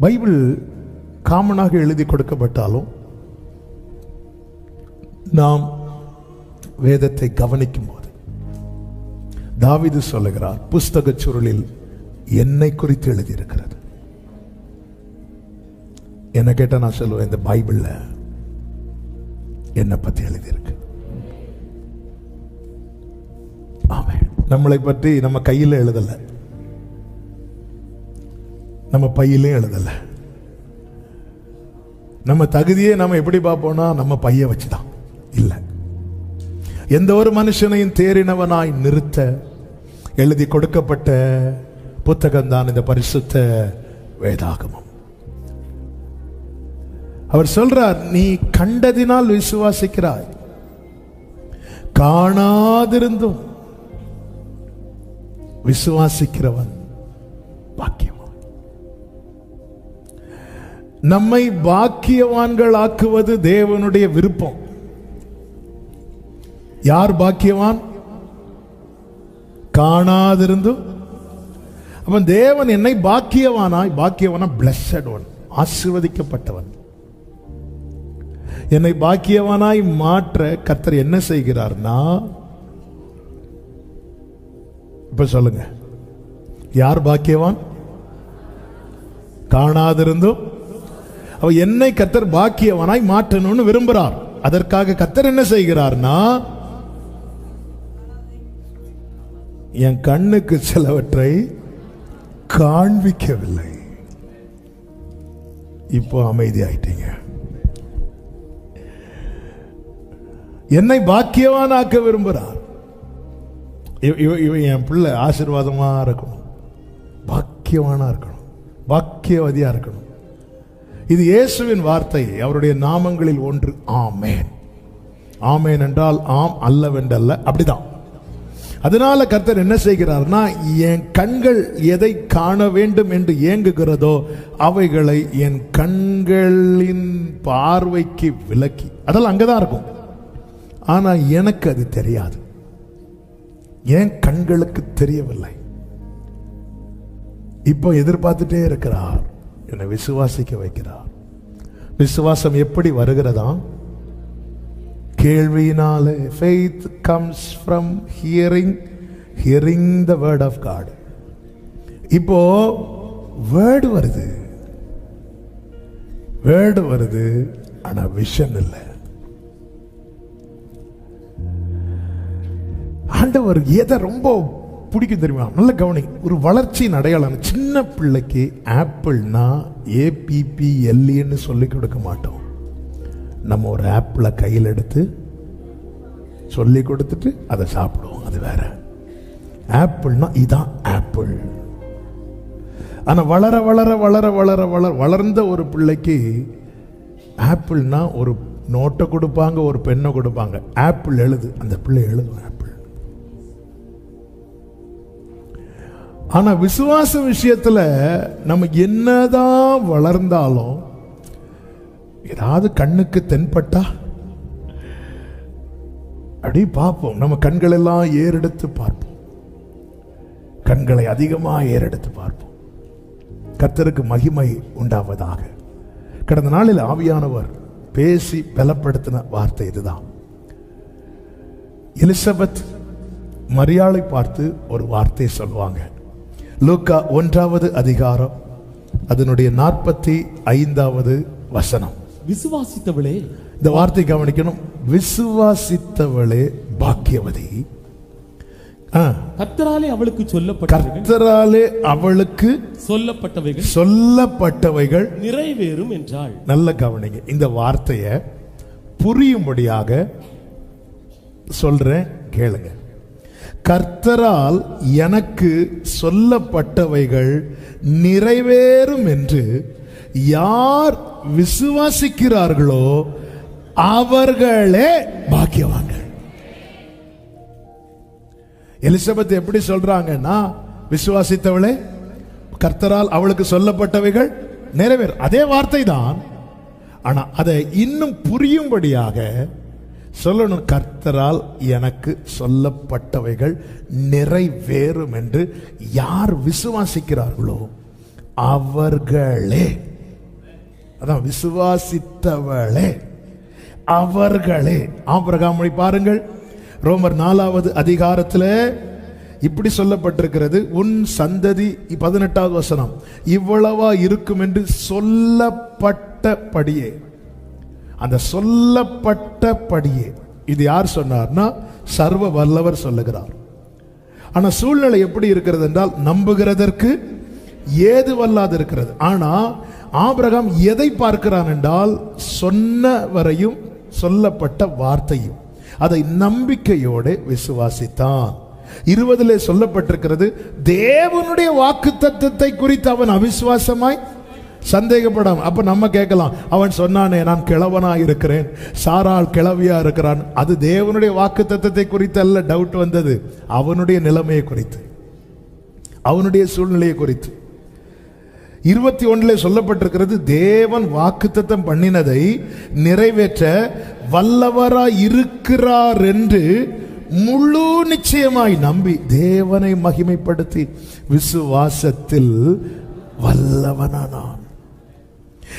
Bible காமனாக எழுதி கொடுக்கப்பட்டாலும் நாம் வேதத்தை கவனிக்கும் போது தாவிது சொல்லுகிறார் புஸ்தகச் சுருளில் என்னை குறித்து எழுதியிருக்கிறது. என்ன கேட்டா நான் சொல்லுவேன் இந்த பைபிள்ல என்னை பத்தி எழுதியிருக்கு. ஆமாம் நம்மளை பற்றி நம்ம கையில் எழுதலை. நம்ம பையிலையும் எழுதல. நம்ம தகுதியை நம்ம எப்படி பார்ப்போம்னா நம்ம பைய வச்சுதான். இல்லை. எந்த ஒரு மனுஷனையும் தேறினவனாய் நிறுத்த எழுதி கொடுக்கப்பட்ட புத்தகம் தான் இந்த பரிசுத்த வேதாகமம். அவர் சொல்றார் நீ கண்டதினால் விசுவாசிக்கிறாய். காணாதிருந்தும் விசுவாசிக்கிறவன் பாக்கி நம்மை பாக்கியவான்கள் ஆக்குவது தேவனுடைய விருப்பம். யார் பாக்கியவான்? காணாதிருந்தும் அவன் தேவன் என்னை பாக்கியவானாய். பாக்கியவானா பிளஸட் ஒன் ஆசிர்வதிக்கப்பட்டவன். என்னை பாக்கியவானாய் மாற்ற கத்தர் என்ன செய்கிறார்னா இப்ப சொல்லுங்க. யார் பாக்கியவான்? காணாதிருந்தும் அவ என்னை கத்தர் பாக்கியவனாய் மாற்றணும்னு விரும்புறார். அதற்காக கத்தர் என்ன செய்கிறார்னா என் கண்ணுக்கு சிலவற்றை காண்பிக்கவில்லை. இப்போ அமைதியாயிட்டீங்க. என்னை பாக்கியவானாக்க விரும்புகிறார் இவ- இவன் என் பிள்ளை ஆசீர்வாதமாக இருக்கணும். பாக்கியவானா இருக்கணும். பாக்கியவதியா இருக்கணும். இது இயேசுவின் வார்த்தை. அவருடைய நாமங்களில் ஒன்று. ஆமேன். ஆமேன் என்றால் ஆம் அல்லவென்றல்ல. அப்படிதான். அதனால கர்த்தர் என்ன செய்கிறார்னா என் கண்கள் எதை காண வேண்டும் என்று ஏங்குகிறதோ அவைகளை என் கண்களின் பார்வைக்கு விலக்கி. அதெல்லாம் அங்கதான் இருக்கும். ஆனா எனக்கு அது தெரியாது. என் கண்களுக்கு தெரியவில்லை. இப்போ எதிர்பார்த்துட்டே இருக்கிறார். என்னை விசுவாசிக்க வைக்கிறார். விசுவாசம் எப்படி வருகிறதா? கேள்வியினாலே faith comes from hearing hearing the word of god. இப்போ வேர்டு வருது. வேர்டு வருது ஆனா விஷன் இல்லை. ஆண்டவர் எதை ரொம்ப பிடிக்கும் தெரியுமா? நல்ல கவனி. ஒரு வளர்ச்சியின் அடையாளம் சின்ன பிள்ளைக்கு ஆப்பிள்னா ஏபிபிஎல்இன்னு சொல்லி கொடுக்க மாட்டோம். நம்ம ஒரு ஆப்பிளை கையில் எடுத்து சொல்லி கொடுத்துட்டு அதை சாப்பிடுவோம். அது வேற. ஆப்பிள்னா இதான் ஆப்பிள். ஆனால் வளர வளர வளர வளர வளர வளர்ந்த ஒரு பிள்ளைக்கு ஆப்பிள்னா ஒரு நோட்டை கொடுப்பாங்க ஒரு பெண்ணை கொடுப்பாங்க. ஆப்பிள் எழுது. அந்த பிள்ளை எழுதும். ஆனால் விசுவாச விஷயத்தில் நம்ம என்னதான் வளர்ந்தாலும் ஏதாவது கண்ணுக்கு தென்பட்டா? அப்படி பார்ப்போம். நம்ம கண்கள் எல்லாம் ஏறெடுத்து பார்ப்போம். கண்களை அதிகமாக ஏறெடுத்து பார்ப்போம். கத்தருக்கு மகிமை உண்டாவதாக. கடந்த நாளில் ஆவியானவர் பேசி பலப்படுத்தின வார்த்தை இதுதான். எலிசபெத் மரியாளை பார்த்து ஒரு வார்த்தை சொல்லுவாங்க. லூக்கா ஒன்றாவது அதிகாரம் அதனுடைய நாற்பத்தி ஐந்தாவது வசனம். விசுவாசித்தவளே இந்த வார்த்தை கவனிக்கணும். விசுவாசித்தவளே பாக்கியவதி. ஆ, கர்த்தராலே அவளுக்கு சொல்லப்பட்டவைகள் கர்த்தராலே அவளுக்கு சொல்லப்பட்டவைகள் சொல்லப்பட்டவைகள். நிறைவேறும் என்றாள். நல்ல கவனிங்க. இந்த வார்த்தையை புரியும்படியாக சொல்றேன் கேளுங்க. கர்த்தரால் எனக்கு சொல்லப்பட்டவைகள் நிறைவேறும் என்று யார் விசுவாசிக்கிறார்களோ அவர்களே பாக்கியவான்கள். எலிசபெத் எப்படி சொல்றாங்கன்னா விசுவாசித்தவளே கர்த்தரால் அவளுக்கு சொல்லப்பட்டவைகள் நிறைவேறும் அதே வார்த்தை தான் ஆனா அதை இன்னும் புரியும்படியாக சொல்லணும் கர்த்தரால் எனக்கு சொல்லப்பட்டவைகள் நிறைவேறும் என்று யார் விசுவாசிக்கிறார்களோ அவர்களே. அதான் விசுவாசித்தவளே. அவர்களே. ஆபிரகாமொழி பாருங்கள். ரோமர் நாலாவது அதிகாரத்தில் இப்படி சொல்லப்பட்டிருக்கிறது. உன் சந்ததி பதினெட்டாவது வசனம் இவ்வளவா இருக்கும் என்று சொல்லப்பட்டபடியே. அந்த சொல்லப்பட்டபடியே. இது யார் சொன்னார்னா சர்வ வல்லவர் சொல்லுகிறார். ஆனால் சூழ்நிலை எப்படி இருக்கிறது என்றால் நம்புகிறதற்கு ஏது வல்லாது இருக்கிறது. ஆனால் ஆபிரகாம் எதை பார்க்கிறான் என்றால் சொன்னவரையும் சொல்லப்பட்ட வார்த்தையும் அதை நம்பிக்கையோடு விசுவாசித்தான். இருபதிலே சொல்லப்பட்டிருக்கிறது தேவனுடைய வாக்கு தத்துவத்தை குறித்து அவன் அவிசுவாசமாய் சந்தேகப்படாம அப்ப நம்ம கேட்கலாம் அவன் சொன்னானே நான் கிழவனா இருக்கிறேன். சாரால் கிழவியா இருக்கிறான். அது தேவனுடைய வாக்கு தத்தத்தை குறித்து அல்ல டவுட் வந்தது. அவனுடைய நிலைமையை குறித்து. அவனுடைய சூழ்நிலையை குறித்து. இருபத்தி ஒன்றில் சொல்லப்பட்டிருக்கிறது தேவன் வாக்குத்தத்தம் பண்ணினதை நிறைவேற்ற வல்லவரா இருக்கிறார் என்று முழு நிச்சயமாய் நம்பி தேவனை மகிமைப்படுத்தி விசுவாசத்தில் வல்லவனானான்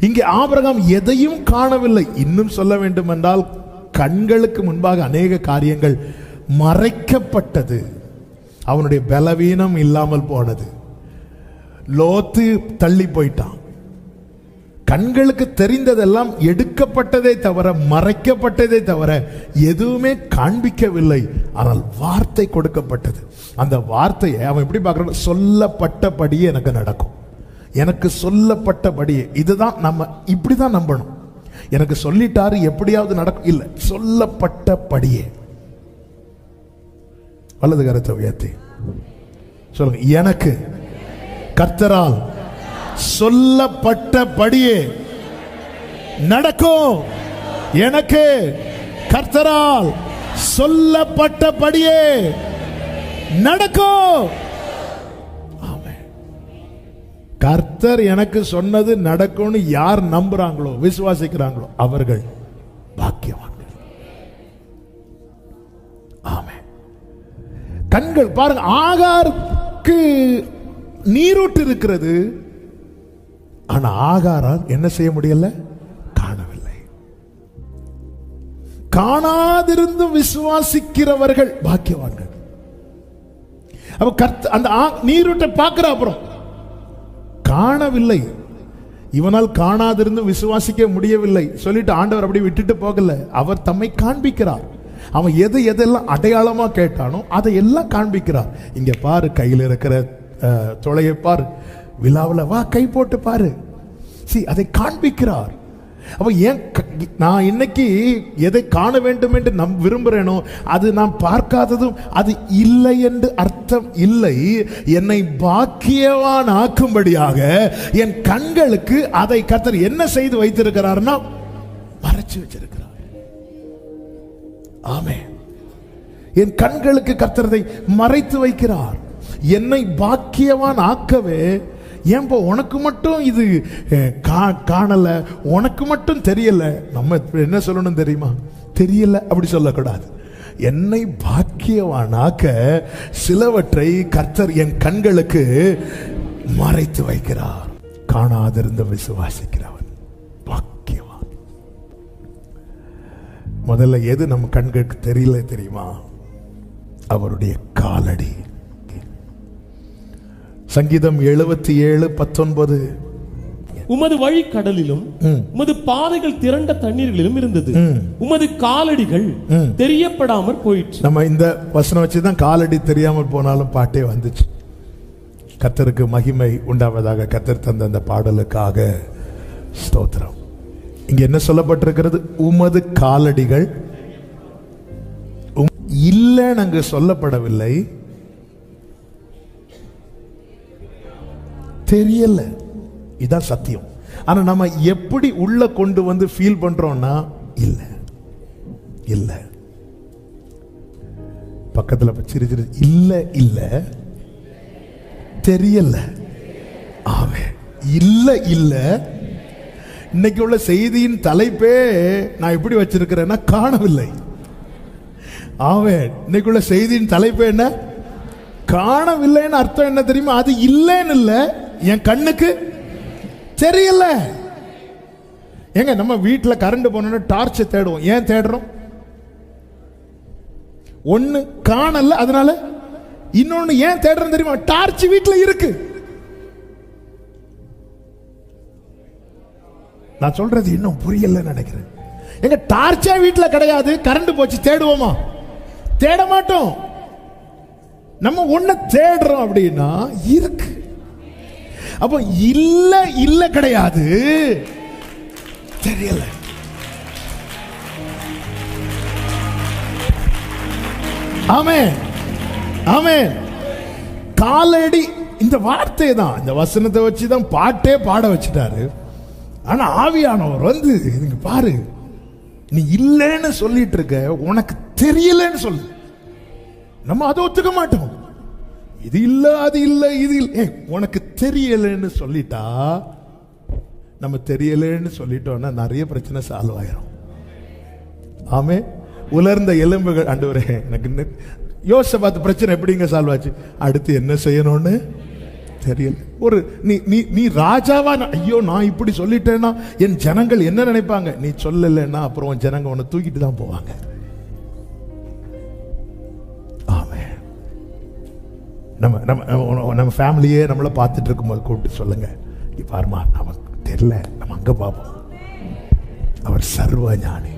இங்கே ஆபரகம் எதையும் காணவில்லை. இன்னும் சொல்ல வேண்டும் என்றால் கண்களுக்கு முன்பாக அநேக காரியங்கள் மறைக்கப்பட்டது. அவனுடைய பலவீனம் இல்லாமல் போனது. லோத்து தள்ளி போயிட்டான். கண்களுக்கு தெரிந்ததெல்லாம் எடுக்கப்பட்டதே தவிர மறைக்கப்பட்டதே தவிர எதுவுமே காண்பிக்கவில்லை. ஆனால் வார்த்தை கொடுக்கப்பட்டது. அந்த வார்த்தையை அவன் எப்படி பார்க்கறான்? சொல்லப்பட்டபடியே எனக்கு நடக்கும். எனக்கு சொல்லப்பட்டபடியே இதுதான் நம்ம இப்படிதான் நம்பணும். எனக்கு சொல்லிட்டாரு எப்படியாவது நடக்கும். இல்லை சொல்லப்பட்டபடியே வலது கருத்தை உயர்த்தி. சொல்லுங்க எனக்கு கர்த்தரால் சொல்லப்பட்டபடியே நடக்கும். எனக்கு கர்த்தரால் சொல்லப்பட்டபடியே நடக்கும். கர்த்தர் எனக்கு சொன்னது நடக்கும்னு யார் நம்புறாங்களோ விசுவாசிக்கிறாங்களோ அவர்கள் பாக்கியவான்கள். ஆமே கண்கள் பாருங்க ஆகாருக்கு நீரூட்டு இருக்கிறது. ஆனா ஆகாரால் என்ன செய்ய முடியல? காணவில்லை. காணாதிருந்தும் விசுவாசிக்கிறவர்கள் பாக்கியவான்கள். அப்ப கர்த்த அந்த ஆ- நீரூட்டை பார்க்கிற அப்புறம் காணவில்லை. இவனால் காணாதிருந்தும் விசுவாசிக்க முடியவில்லை. சொல்லிட்டு ஆண்டவர் அப்படி விட்டுட்டு போகல. அவர் தம்மை காண்பிக்கிறார். அவன் எது எதெல்லாம் அடையாளமா கேட்டானோ அதை எல்லாம் காண்பிக்கிறார். இங்க பாரு கையில் இருக்கிற தொலையை பார் பாரு. விழாவில் வா கை போட்டு பாரு. சி அதை காண்பிக்கிறார். அப்போ ஏன் நான் இன்னைக்கு எதை காண வேண்டும் என்று நம் விரும்புகிறேனோ அது நான் பார்க்காததும் அது இல்லை என்று அர்த்தம் இல்லை. என்னை பாக்கியவான் ஆக்கும்படியாக என் கண்களுக்கு அதை கத்தர் என்ன செய்து வைத்திருக்கிறார்னா மறைச்சு வச்சிருக்கிறார். ஆமே என் கண்களுக்கு கத்துறதை மறைத்து வைக்கிறார். என்னை பாக்கியவான் ஆக்கவே ஏன்பா உனக்கு மட்டும் இது கா- காணலை? உனக்கு மட்டும் தெரியல. நம்ம என்ன சொல்லணும் தெரியுமா? தெரியல அப்படி சொல்லக்கூடாது. என்னை பாக்கியவானாக்க சிலவற்றை கர்த்தர் என் கண்களுக்கு மறைத்து வைக்கிறார். காணாதிருந்த விசுவாசிக்கிறவன். பாக்கியவான். முதல்ல எது நம்ம கண்களுக்கு தெரியல தெரியுமா? அவருடைய காலடி. சங்கீதம் எழுபத்தி ஏழு பத்தொன்பது. உமது வழி கடலிலும். உமது பாதைகள் திரண்ட தண்ணீர்களிலும் இருந்தது. உமது காலடிகள் ம். தெரியப்படாமற் போயிற்று. நம்ம இந்த வசனம் வச்சு தான் காலடி தெரியாமல் போனாலும் பாட்டே வந்துச்சு. கத்தருக்கு மகிமை உண்டாவதாக கத்தர் தந்த அந்த பாடலுக்காக ஸ்தோத்திரம். இங்க என்ன சொல்லப்பட்டிருக்கிறது? உமது காலடிகள் இல்லைன்னு அங்கு சொல்லப்படவில்லை. தெரியல. இதான் சத்தியம். ஆனா நம்ம எப்படி உள்ள கொண்டு வந்து ஃபீல் பண்றோம்னா இல்லை. இல்லை. பக்கத்தில் சிறு சிறு இல்லை இல்லை. தெரியல. ஆமே. இல்லை இல்லை. இன்னைக்கு உள்ள செய்தியின் தலைப்பே நான் எப்படி வச்சிருக்கிறேன்னா காணவில்லை. ஆவே இன்னைக்குள்ள செய்தியின் தலைப்பு என்ன? காணவில்லைன்னு அர்த்தம் என்ன தெரியுமா? அது இல்லைன்னு இல்லை. என் கண்ணுக்கு தெரியல. ஏங்க நம்ம வீட்டில் கரண்ட் போனோம்னா டார்ச் தேடுவோம். ஏன் தேடுறோம்? ஒன்று காணல அதனால இன்னொன்னு ஏன் தேடுறோம் தெரியுமா? டார்ச் வீட்டில் இருக்கு. நான் சொல்றது இன்னும் புரியலன்னு நினைக்கிறேன். எங்க டார்ச்சே வீட்டில் கிடையாது? கரண்ட் போச்சு தேடுவோமா? தேட மாட்டோம். நம்ம ஒன்ன தேடுறோம் அப்படின்னா இருக்கு. அப்போ இல்லை இல்லை கிடையாது. தெரியல. ஆமே ஆமே காலடி இந்த வார்த்தை தான். இந்த வசனத்தை வச்சு தான் பாட்டே பாட வச்சுட்டாரு. ஆனா ஆவியானவர் வந்து இதுங்க பாரு நீ இல்லைன்னு சொல்லிட்டு இருக்க உனக்கு தெரியலன்னு சொல்லு. நம்ம அதை ஒத்துக்க மாட்டோம். இது இல்லை அது இல்லை இது இல்லை. உனக்கு தெரியலன்னு சொல்லிட்டா நம்ம தெரியலன்னு சொல்லிட்டோம்னா நிறைய பிரச்சனை சால்வ் ஆயிரும். ஆமே. உலர்ந்த எலும்புகள் ஆண்டவரே எனக்கு இன்னும் யோசிச்ச பார்த்து பிரச்சனை எப்படிங்க சால்வ் ஆச்சு? அடுத்து என்ன செய்யணும்னு தெரியல. ஒரு நீ நீ நீ ராஜாவா ஐயோ நான் இப்படி சொல்லிட்டேன்னா என் ஜனங்கள் என்ன நினைப்பாங்க? நீ சொல்லலைன்னா அப்புறம் உன் ஜனங்க உன்னை தூக்கிட்டு தான் போவாங்க. நம்ம நம்ம நம்ம- ஃபேமிலியே நம்மளை பார்த்துட்டு இருக்கும்போது கூப்பிட்டு சொல்லுங்க. பாருமா பாரும்மா நமக்கு தெரியல. நம்ம அங்கே பார்ப்போம். அவர் சர்வ ஞானி.